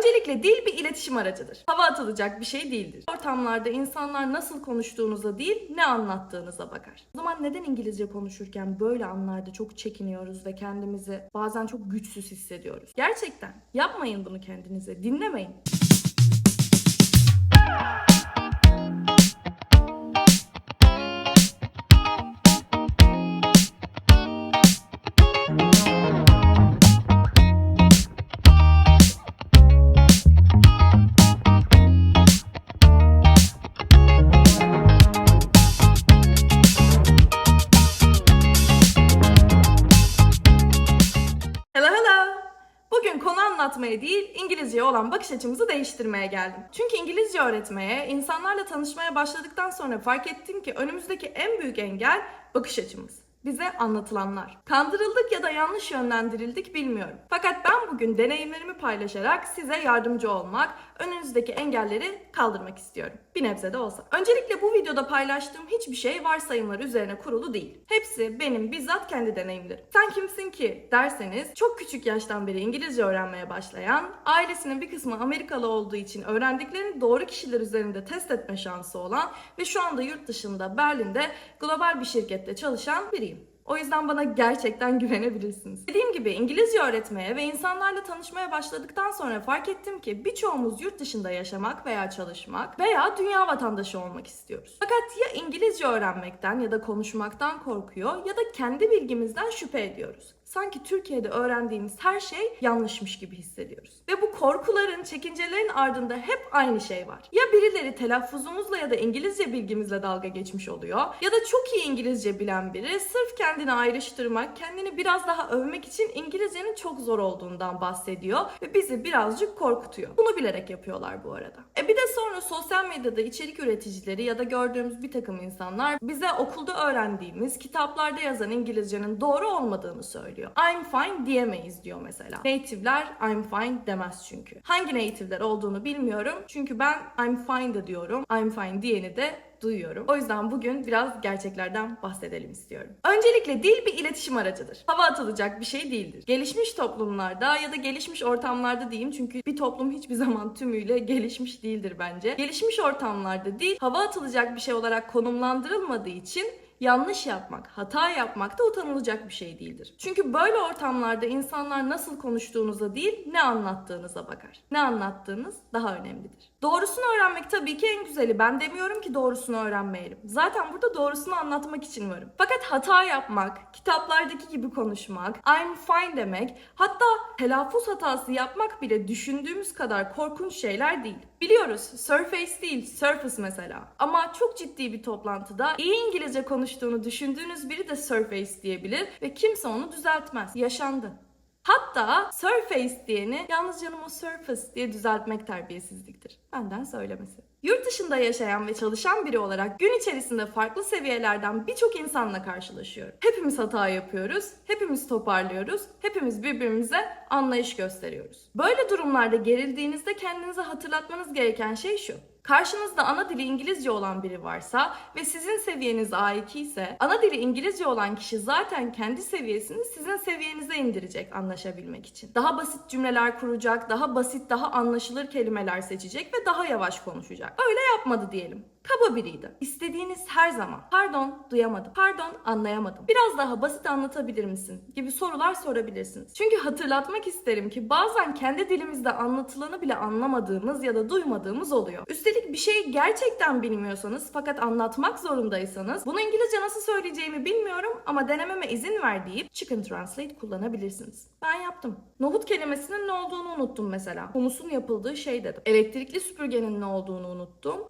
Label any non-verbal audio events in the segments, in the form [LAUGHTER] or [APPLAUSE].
Öncelikle dil bir iletişim aracıdır. Hava atılacak bir şey değildir. Ortamlarda insanlar nasıl konuştuğunuza değil, ne anlattığınıza bakar. O zaman neden İngilizce konuşurken böyle anlarda çok çekiniyoruz ve kendimizi bazen çok güçsüz hissediyoruz? Gerçekten yapmayın bunu kendinize, dinlemeyin. İngilizceye olan bakış açımızı değiştirmeye geldim. Çünkü İngilizce öğretmeye, insanlarla tanışmaya başladıktan sonra fark ettim ki önümüzdeki en büyük engel bakış açımız. Bize anlatılanlar. Kandırıldık ya da yanlış yönlendirildik bilmiyorum. Fakat ben bugün deneyimlerimi paylaşarak size yardımcı olmak, önünüzdeki engelleri kaldırmak istiyorum. Bir nebze de olsa. Öncelikle bu videoda paylaştığım hiçbir şey varsayımlar üzerine kurulu değil. Hepsi benim bizzat kendi deneyimlerim. Sen kimsin ki derseniz çok küçük yaştan beri İngilizce öğrenmeye başlayan, ailesinin bir kısmı Amerikalı olduğu için öğrendiklerini doğru kişiler üzerinde test etme şansı olan ve şu anda yurt dışında Berlin'de global bir şirkette çalışan biriyim. O yüzden bana gerçekten güvenebilirsiniz. Dediğim gibi İngilizce öğretmeye ve insanlarla tanışmaya başladıktan sonra fark ettim ki birçoğumuz yurt dışında yaşamak veya çalışmak veya dünya vatandaşı olmak istiyoruz. Fakat ya İngilizce öğrenmekten ya da konuşmaktan korkuyor ya da kendi bilgimizden şüphe ediyoruz. Sanki Türkiye'de öğrendiğimiz her şey yanlışmış gibi hissediyoruz. Ve bu korkuların, çekincelerin ardında hep aynı şey var. Ya birileri telaffuzumuzla ya da İngilizce bilgimizle dalga geçmiş oluyor ya da çok iyi İngilizce bilen biri sırf kendini ayrıştırmak, kendini biraz daha övmek için İngilizcenin çok zor olduğundan bahsediyor ve bizi birazcık korkutuyor. Bunu bilerek yapıyorlar bu arada. E bir de sonra sosyal medyada içerik üreticileri ya da gördüğümüz bir takım insanlar bize okulda öğrendiğimiz, kitaplarda yazan İngilizcenin doğru olmadığını söylüyor. I'm fine diyemeyiz diyor mesela. Native'ler I'm fine demez çünkü. Hangi native'ler olduğunu bilmiyorum. Çünkü ben I'm fine de diyorum. I'm fine diyeni de duyuyorum. O yüzden bugün biraz gerçeklerden bahsedelim istiyorum. Öncelikle dil bir iletişim aracıdır. Hava atılacak bir şey değildir. Gelişmiş toplumlarda ya da gelişmiş ortamlarda diyeyim çünkü bir toplum hiçbir zaman tümüyle gelişmiş değildir bence. Gelişmiş ortamlarda dil hava atılacak bir şey olarak konumlandırılmadığı için yanlış yapmak, hata yapmak da utanılacak bir şey değildir. Çünkü böyle ortamlarda insanlar nasıl konuştuğunuza değil, ne anlattığınıza bakar. Ne anlattığınız daha önemlidir. Doğrusunu öğrenmek tabii ki en güzeli. Ben demiyorum ki doğrusunu öğrenmeyelim. Zaten burada doğrusunu anlatmak için varım. Fakat hata yapmak, kitaplardaki gibi konuşmak, I'm fine demek, hatta telaffuz hatası yapmak bile düşündüğümüz kadar korkunç şeyler değil. Biliyoruz surface değil surface mesela. Ama çok ciddi bir toplantıda iyi İngilizce konuştuğunu düşündüğünüz biri de surface diyebilir ve kimse onu düzeltmez. Yaşandı. Hatta surface diyeni yalnız canım o surface diye düzeltmek terbiyesizliktir. Benden söylemesi. Yurt dışında yaşayan ve çalışan biri olarak gün içerisinde farklı seviyelerden birçok insanla karşılaşıyorum. Hepimiz hata yapıyoruz, hepimiz toparlıyoruz, hepimiz birbirimize anlayış gösteriyoruz. Böyle durumlarda gerildiğinizde kendinize hatırlatmanız gereken şey şu. Karşınızda ana dili İngilizce olan biri varsa ve sizin seviyeniz A2 ise ana dili İngilizce olan kişi zaten kendi seviyesini sizin seviyenize indirecek anlaşabilmek için. Daha basit cümleler kuracak, daha basit, daha anlaşılır kelimeler seçecek ve daha yavaş konuşacak. Öyle yapmadı diyelim. Kaba biriydi. İstediğiniz her zaman pardon duyamadım, pardon anlayamadım, biraz daha basit anlatabilir misin gibi sorular sorabilirsiniz. Çünkü hatırlatmak isterim ki bazen kendi dilimizde anlatılanı bile anlamadığımız ya da duymadığımız oluyor. Üstelik bir şeyi gerçekten bilmiyorsanız fakat anlatmak zorundaysanız bunu İngilizce nasıl söyleyeceğimi bilmiyorum ama denememe izin ver deyip Chicken Translate kullanabilirsiniz. Ben yaptım. Nohut kelimesinin ne olduğunu unuttum mesela. Humusun yapıldığı şey dedim. Elektrikli süpürgenin ne olduğunu unuttum.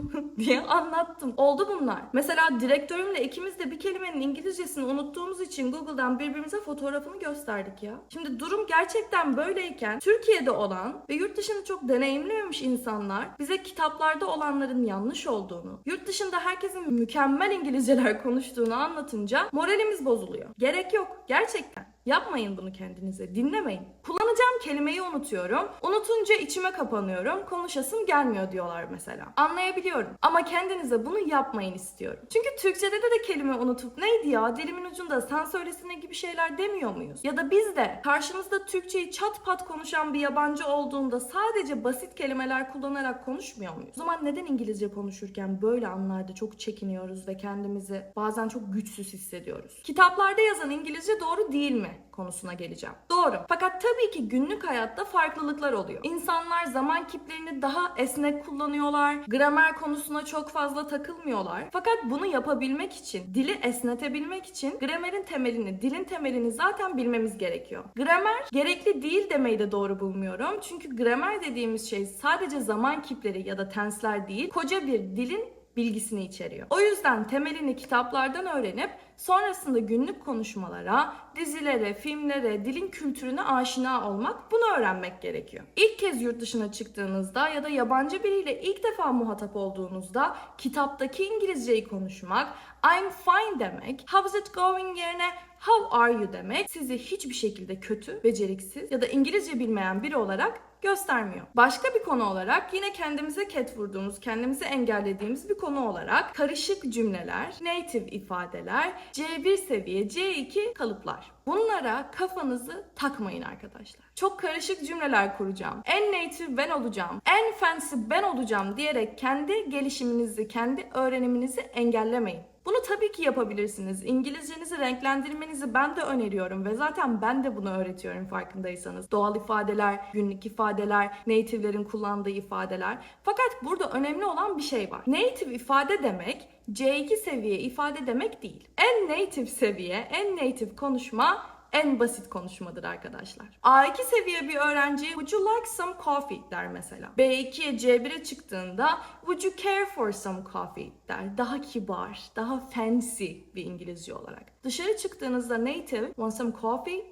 [LAUGHS] diye anlattım. Oldu bunlar. Mesela direktörümle ikimiz de bir kelimenin İngilizcesini unuttuğumuz için Google'dan birbirimize fotoğrafını gösterdik ya. Şimdi durum gerçekten böyleyken Türkiye'de olan ve yurt dışını çok deneyimlememiş insanlar bize kitaplarda olanların yanlış olduğunu, yurt dışında herkesin mükemmel İngilizceler [LAUGHS] konuştuğunu anlatınca moralimiz bozuluyor. Gerek yok. Gerçekten. Yapmayın bunu kendinize. Dinlemeyin. Kullanacağım kelimeyi unutuyorum. Unutunca içime kapanıyorum. Konuşasım gelmiyor diyorlar mesela. Anlayabiliyorum. Ama kendinize bunu yapmayın istiyorum. Çünkü Türkçede de, de kelime unutup neydi ya dilimin ucunda sen söylesine gibi şeyler demiyor muyuz? Ya da biz de karşımızda Türkçeyi çat pat konuşan bir yabancı olduğunda sadece basit kelimeler kullanarak konuşmuyor muyuz? O zaman neden İngilizce konuşurken böyle anlarda çok çekiniyoruz ve kendimizi bazen çok güçsüz hissediyoruz? Kitaplarda yazan İngilizce doğru değil mi konusuna geleceğim. Doğru. Fakat tabii ki günlük hayatta farklılıklar oluyor. İnsanlar zaman kiplerini daha esnek kullanıyorlar. Gramer konusuna çok fazla takılmıyorlar. Fakat bunu yapabilmek için, dili esnetebilmek için gramerin temelini, dilin temelini zaten bilmemiz gerekiyor. Gramer gerekli değil demeyi de doğru bulmuyorum. Çünkü gramer dediğimiz şey sadece zaman kipleri ya da tensler değil, koca bir dilin bilgisini içeriyor. O yüzden temelini kitaplardan öğrenip sonrasında günlük konuşmalara, dizilere, filmlere, dilin kültürüne aşina olmak, bunu öğrenmek gerekiyor. İlk kez yurt dışına çıktığınızda ya da yabancı biriyle ilk defa muhatap olduğunuzda kitaptaki İngilizceyi konuşmak, I'm fine demek, how's it going yerine how are you demek sizi hiçbir şekilde kötü, beceriksiz ya da İngilizce bilmeyen biri olarak göstermiyor. Başka bir konu olarak yine kendimize ket vurduğumuz, kendimizi engellediğimiz bir konu olarak karışık cümleler, native ifadeler, C1 seviye, C2 kalıplar. Bunlara kafanızı takmayın arkadaşlar. Çok karışık cümleler kuracağım. En native ben olacağım. En fancy ben olacağım diyerek kendi gelişiminizi, kendi öğreniminizi engellemeyin. Bunu tabii ki yapabilirsiniz. İngilizcenizi renklendirmenizi ben de öneriyorum ve zaten ben de bunu öğretiyorum farkındaysanız. Doğal ifadeler, günlük ifadeler, native'lerin kullandığı ifadeler. Fakat burada önemli olan bir şey var. Native ifade demek C2 seviye ifade demek değil. En native seviye, en native konuşma en basit konuşmadır arkadaşlar. A2 seviye bir öğrenci would you like some coffee der mesela. B2'ye C1'e çıktığında would you care for some coffee der. Daha kibar, daha fancy bir İngilizce olarak. Dışarı çıktığınızda native want some coffee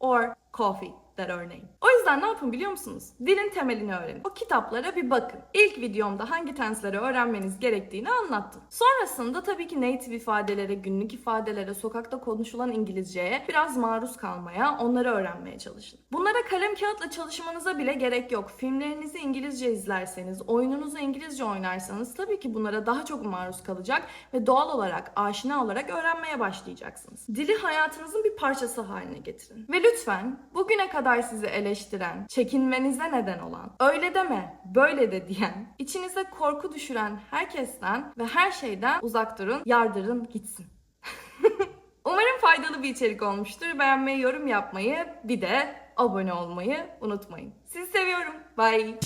or coffee der örneğin. O yüzden ne yapın biliyor musunuz? Dilin temelini öğrenin. O kitaplara bir bakın. İlk videomda hangi tensleri öğrenmeniz gerektiğini anlattım. Sonrasında tabii ki native ifadelere, günlük ifadelere, sokakta konuşulan İngilizceye biraz maruz kalmaya, onları öğrenmeye çalışın. Bunlara kalem kağıtla çalışmanıza bile gerek yok. Filmlerinizi İngilizce izlerseniz, oyununuzu İngilizce oynarsanız tabii ki bunlara daha çok maruz kalacak ve doğal olarak, aşina olarak öğrenmeye başlayacaksınız. Dili hayatınızın bir parçası haline getirin. Ve lütfen bugüne kadar sizi eleştiren, çekinmenize neden olan, öyle deme, böyle de diyen, içinize korku düşüren herkesten ve her şeyden uzak durun, yardırın gitsin. [LAUGHS] Umarım faydalı bir içerik olmuştur. Beğenmeyi, yorum yapmayı, bir de abone olmayı unutmayın. Sizi seviyorum. Bye.